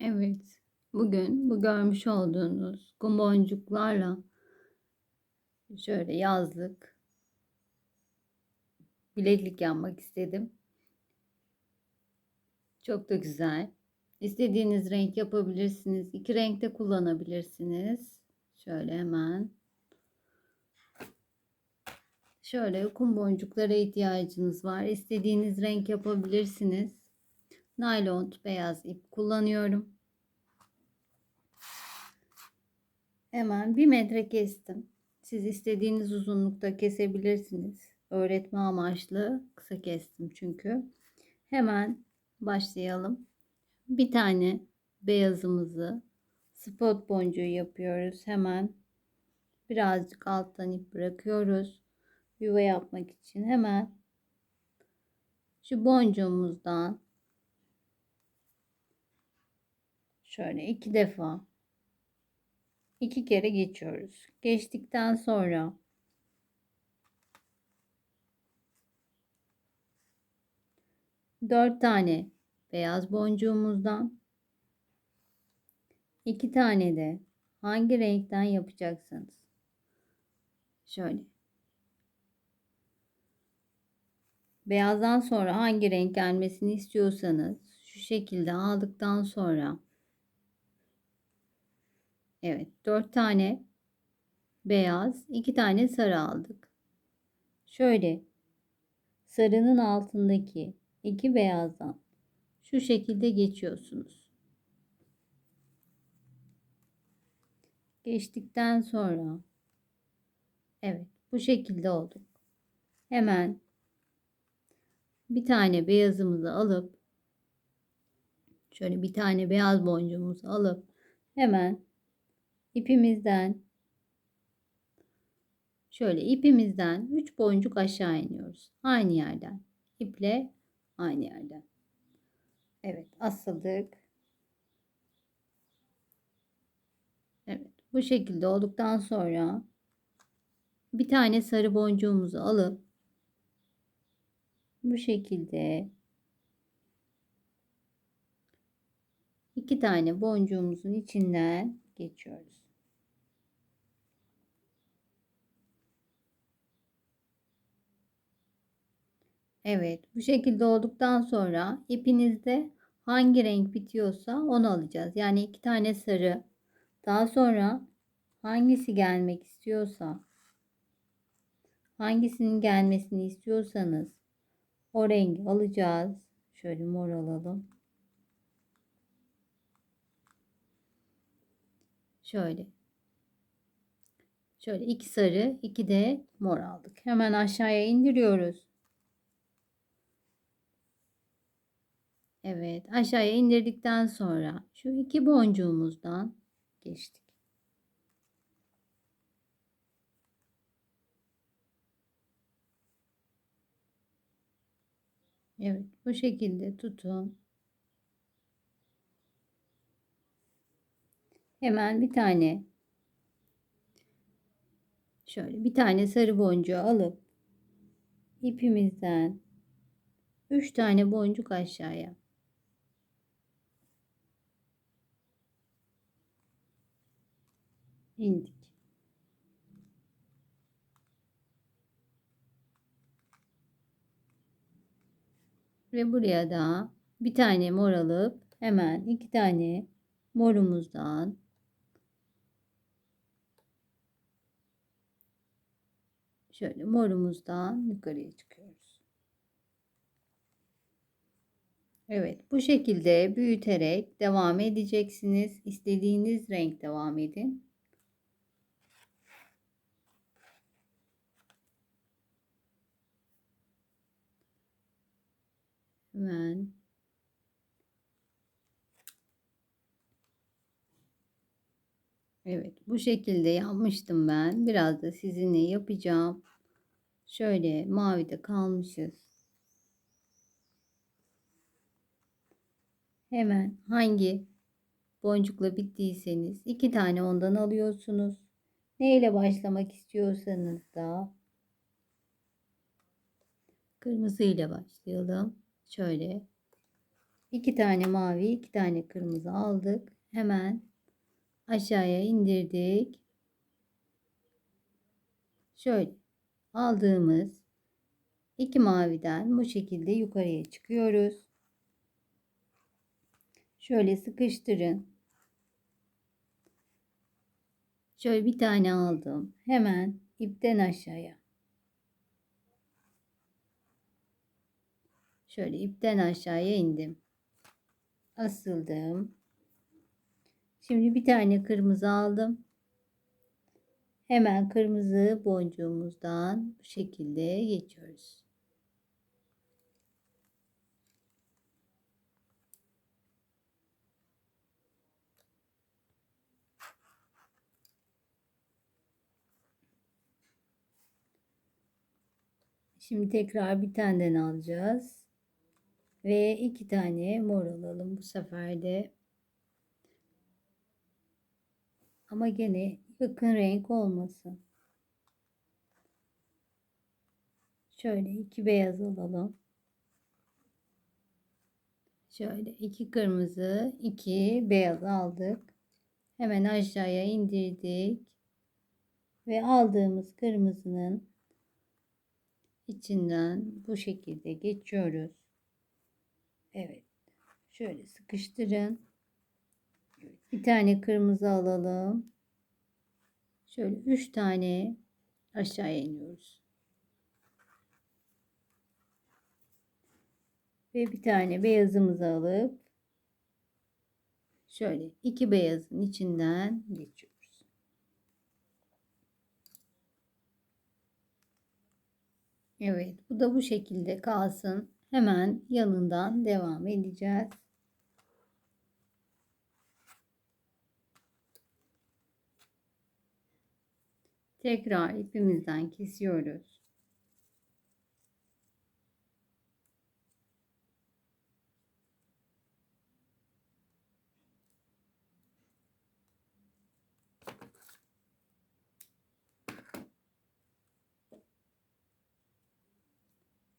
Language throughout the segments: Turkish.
Evet. Bugün bu görmüş olduğunuz kum boncuklarla şöyle yazlık bileklik yapmak istedim. Çok da güzel. İstediğiniz renk yapabilirsiniz. İki renkte kullanabilirsiniz. Şöyle hemen. Şöyle kum boncuklara ihtiyacınız var. İstediğiniz renk yapabilirsiniz. Naylon beyaz ip kullanıyorum. Hemen bir metre kestim. Siz istediğiniz uzunlukta kesebilirsiniz. Öğretme amaçlı kısa kestim çünkü. Hemen başlayalım. Bir tane beyazımızı spot boncuğu yapıyoruz. Hemen birazcık alttan ip bırakıyoruz. Yuva yapmak için hemen şu boncuğumuzdan şöyle iki defa iki kere geçiyoruz. Geçtikten sonra dört tane beyaz boncuğumuzdan iki tane de hangi renkten yapacaksınız? Şöyle. Beyazdan sonra hangi renk gelmesini istiyorsanız şu şekilde aldıktan sonra Evet, 4 tane beyaz, 2 tane sarı aldık. Şöyle sarının altındaki iki beyazdan şu şekilde geçiyorsunuz. Geçtikten sonra evet bu şekilde olduk. Hemen bir tane beyazımızı alıp şöyle bir tane beyaz boncuğumuzu alıp hemen ipimizden şöyle ipimizden 3 boncuk aşağı iniyoruz. Aynı yerden. iple aynı yerden. Evet asıldık. Evet bu şekilde olduktan sonra bir tane sarı boncuğumuzu alıp bu şekilde iki tane boncuğumuzun içinden geçiyoruz. Evet, bu şekilde olduktan sonra ipinizde hangi renk bitiyorsa onu alacağız. Yani iki tane sarı. Daha sonra hangisi gelmek istiyorsa, hangisinin gelmesini istiyorsanız o rengi alacağız. Şöyle mor alalım. Şöyle. Şöyle iki sarı, iki de mor aldık. Hemen aşağıya indiriyoruz. Evet, aşağıya indirdikten sonra şu iki boncuğumuzdan geçtik. Evet, bu şekilde tutun. Hemen bir tane şöyle bir tane sarı boncuğu alıp ipimizden 3 tane boncuk aşağıya indik. Ve buraya da bir tane mor alıp hemen iki tane morumuzdan şöyle morumuzdan yukarıya çıkıyoruz. Evet bu şekilde büyüterek devam edeceksiniz. İstediğiniz renk devam edin. Hemen Evet bu şekilde yapmıştım ben. Biraz da sizinle yapacağım. Şöyle mavide kalmışız. Hemen hangi boncukla bittiyseniz iki tane ondan alıyorsunuz. Ne ile başlamak istiyorsanız da kırmızı ile başlayalım. Şöyle iki tane mavi, iki tane kırmızı aldık. Hemen aşağıya indirdik. Şöyle aldığımız iki maviden bu şekilde yukarıya çıkıyoruz. Şöyle sıkıştırın. Şöyle bir tane aldım. Hemen ipten aşağıya. Şöyle ipten aşağıya indim. Asıldım. Şimdi bir tane kırmızı aldım. Hemen kırmızı boncuğumuzdan bu şekilde geçiyoruz. Şimdi tekrar bir taneden alacağız. Ve iki tane mor alalım bu sefer de. Ama gene yakın renk olmasın. Şöyle iki beyaz alalım. Şöyle iki kırmızı, iki beyaz aldık. Hemen aşağıya indirdik. Ve aldığımız kırmızının içinden bu şekilde geçiyoruz. Evet. Şöyle sıkıştırın. Bir tane kırmızı alalım. Şöyle üç tane aşağıya iniyoruz. Ve bir tane beyazımızı alıp şöyle iki beyazın içinden geçiyoruz. Evet, bu da bu şekilde kalsın. Hemen yanından devam edeceğiz. Tekrar ipimizden kesiyoruz.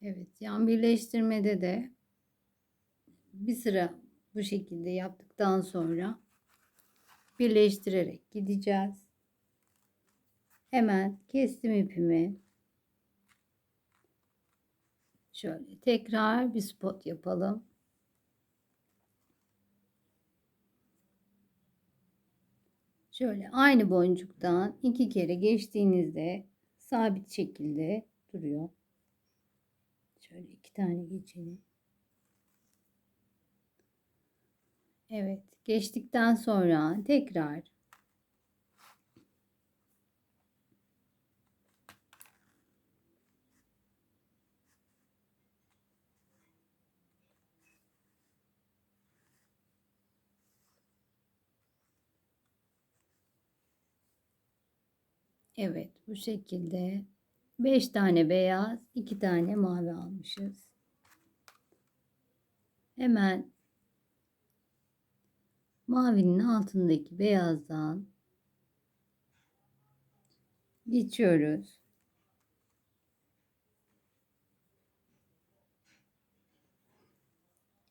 Evet, yan birleştirmede de bir sıra bu şekilde yaptıktan sonra birleştirerek gideceğiz. Hemen kestim ipimi. Şöyle tekrar bir spot yapalım. Şöyle aynı boncuktan iki kere geçtiğinizde sabit şekilde duruyor. Şöyle iki tane geçelim. Evet, geçtikten sonra tekrar Evet, bu şekilde 5 tane beyaz, 2 tane mavi almışız. Hemen mavinin altındaki beyazdan geçiyoruz.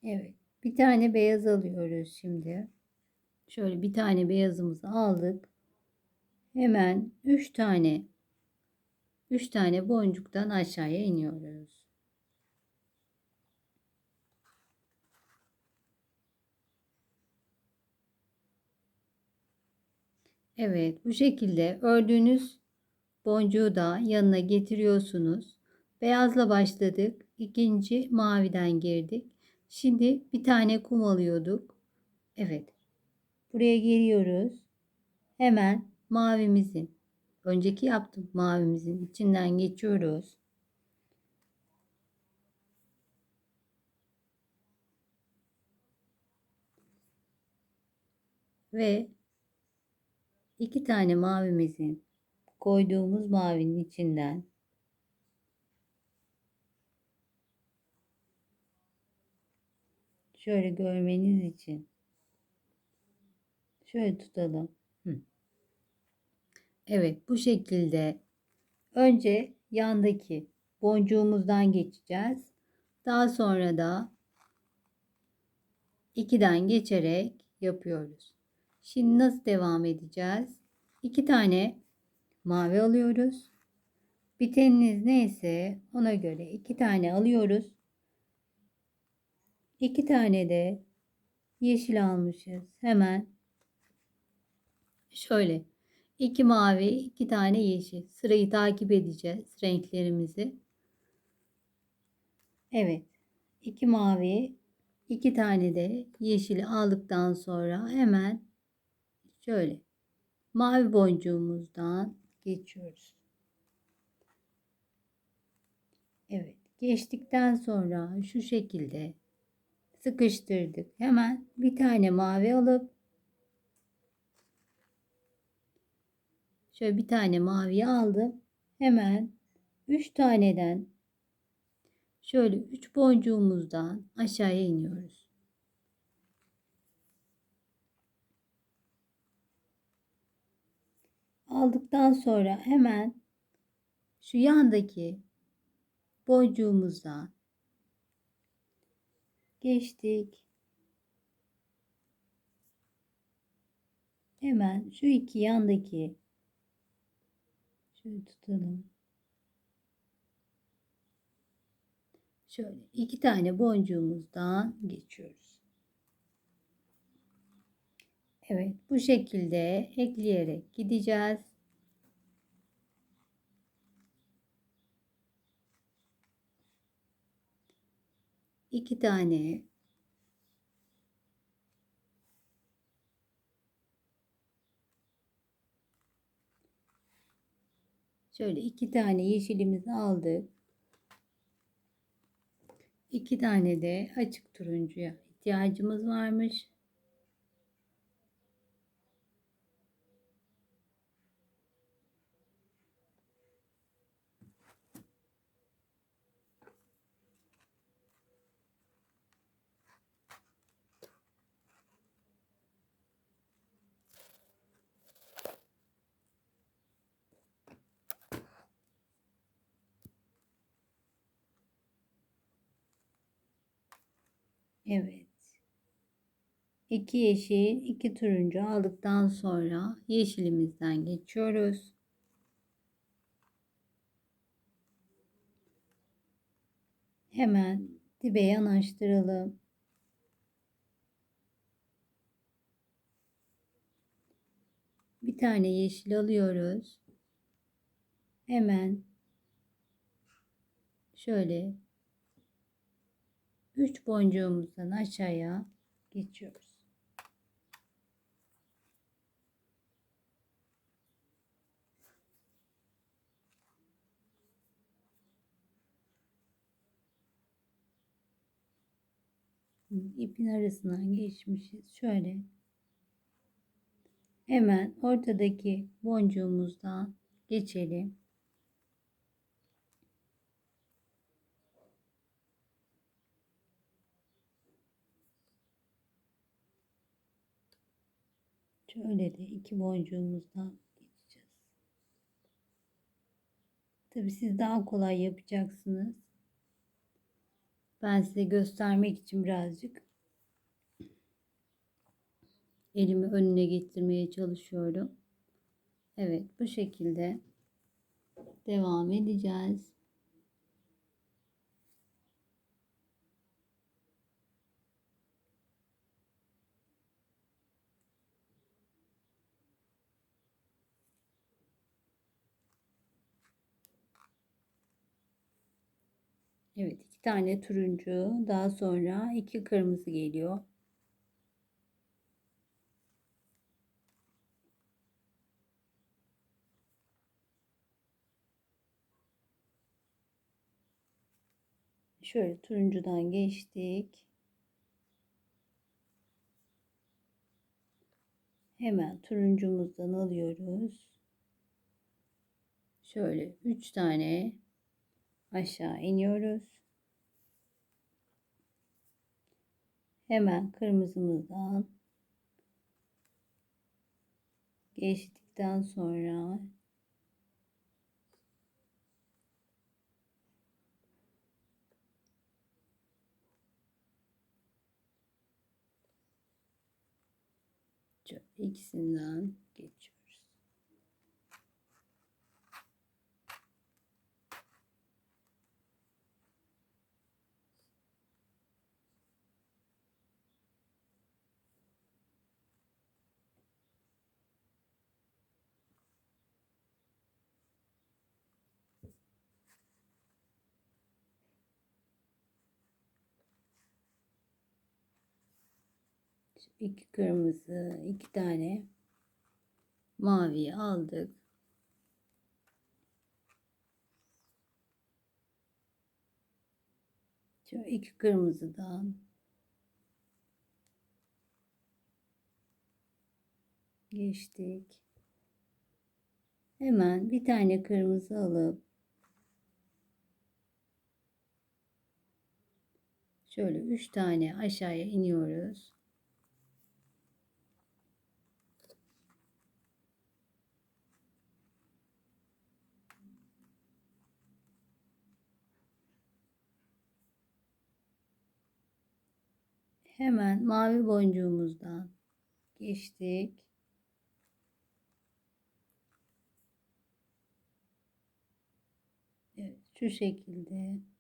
Evet. Bir tane beyaz alıyoruz şimdi. Şöyle bir tane beyazımızı aldık. Hemen 3 tane 3 tane boncuktan aşağıya iniyoruz. Evet, bu şekilde ördüğünüz boncuğu da yanına getiriyorsunuz. Beyazla başladık. ikinci maviden girdik. Şimdi bir tane kum alıyorduk. Evet. Buraya geliyoruz. Hemen mavimizin önceki yaptım mavimizin içinden geçiyoruz. Ve iki tane mavimizin koyduğumuz mavinin içinden şöyle görmeniz için şöyle tutalım. Evet bu şekilde önce yandaki boncuğumuzdan geçeceğiz. Daha sonra da 2'den geçerek yapıyoruz. Şimdi nasıl devam edeceğiz? 2 tane mavi alıyoruz. Biteniniz neyse ona göre 2 tane alıyoruz. 2 tane de yeşil almışız. Hemen şöyle iki mavi, iki tane yeşil. Sırayı takip edeceğiz renklerimizi. Evet. iki mavi, iki tane de yeşili aldıktan sonra hemen şöyle mavi boncuğumuzdan geçiyoruz. Evet. Geçtikten sonra şu şekilde sıkıştırdık. Hemen bir tane mavi alıp şöyle bir tane mavi aldım. Hemen 3 taneden şöyle 3 boncuğumuzdan aşağıya iniyoruz. Aldıktan sonra hemen şu yandaki boncuğumuzdan geçtik. Hemen şu iki yandaki şöyle tutalım. Şöyle iki tane boncuğumuzdan geçiyoruz. Evet bu şekilde ekleyerek gideceğiz. iki tane şöyle iki tane yeşilimizi aldık. iki tane de açık turuncuya ihtiyacımız varmış. Evet. İki yeşil, iki turuncu aldıktan sonra yeşilimizden geçiyoruz. Hemen dibe yanaştıralım. Bir tane yeşil alıyoruz. Hemen şöyle 3 boncuğumuzdan aşağıya geçiyoruz. ipin arasından geçmişiz. Şöyle hemen ortadaki boncuğumuzdan geçelim. Şöyle de iki boncuğumuzdan geçeceğiz. Tabi siz daha kolay yapacaksınız. Ben size göstermek için birazcık elimi önüne getirmeye çalışıyorum. Evet bu şekilde devam edeceğiz. Evet iki tane turuncu daha sonra iki kırmızı geliyor. Şöyle turuncudan geçtik. Hemen turuncumuzdan alıyoruz. Şöyle 3 tane aşağı iniyoruz. Hemen kırmızımızdan geçtikten sonra ikisinden geçiyor. 2 kırmızı, 2 tane mavi aldık. Şu iki kırmızıdan geçtik. Hemen bir tane kırmızı alıp şöyle üç tane aşağıya iniyoruz. Hemen mavi boncuğumuzdan geçtik. Evet, şu şekilde.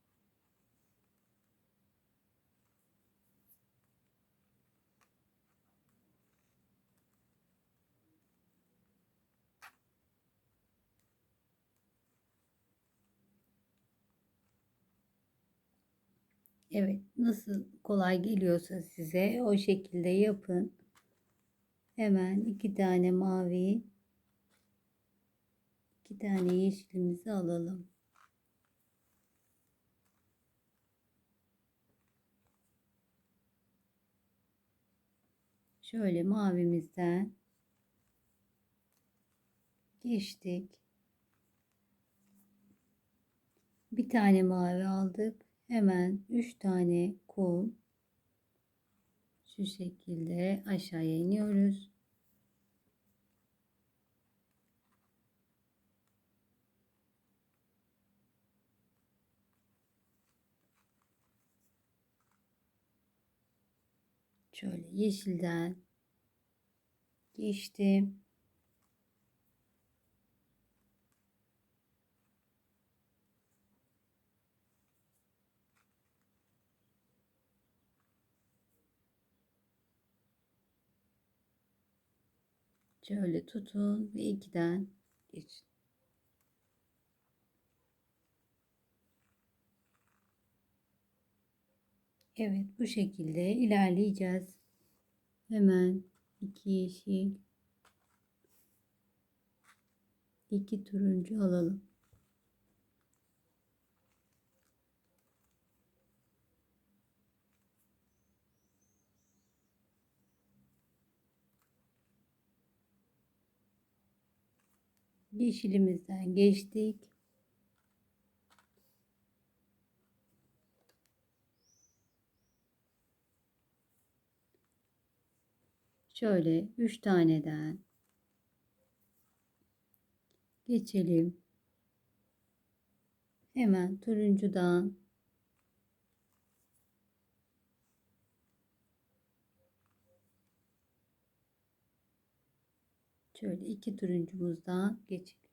Evet, nasıl kolay geliyorsa size o şekilde yapın. Hemen iki tane mavi, iki tane yeşilimizi alalım. Şöyle mavimizden geçtik. Bir tane mavi aldık. Hemen 3 tane kum şu şekilde aşağıya iniyoruz. Şöyle yeşilden geçtim. Şöyle tutun ve ikiden geçin. Evet bu şekilde ilerleyeceğiz. Hemen iki yeşil iki turuncu alalım. Yeşilimizden geçtik. Şöyle üç taneden geçelim. Hemen turuncudan Şöyle iki turuncumuzdan geçelim.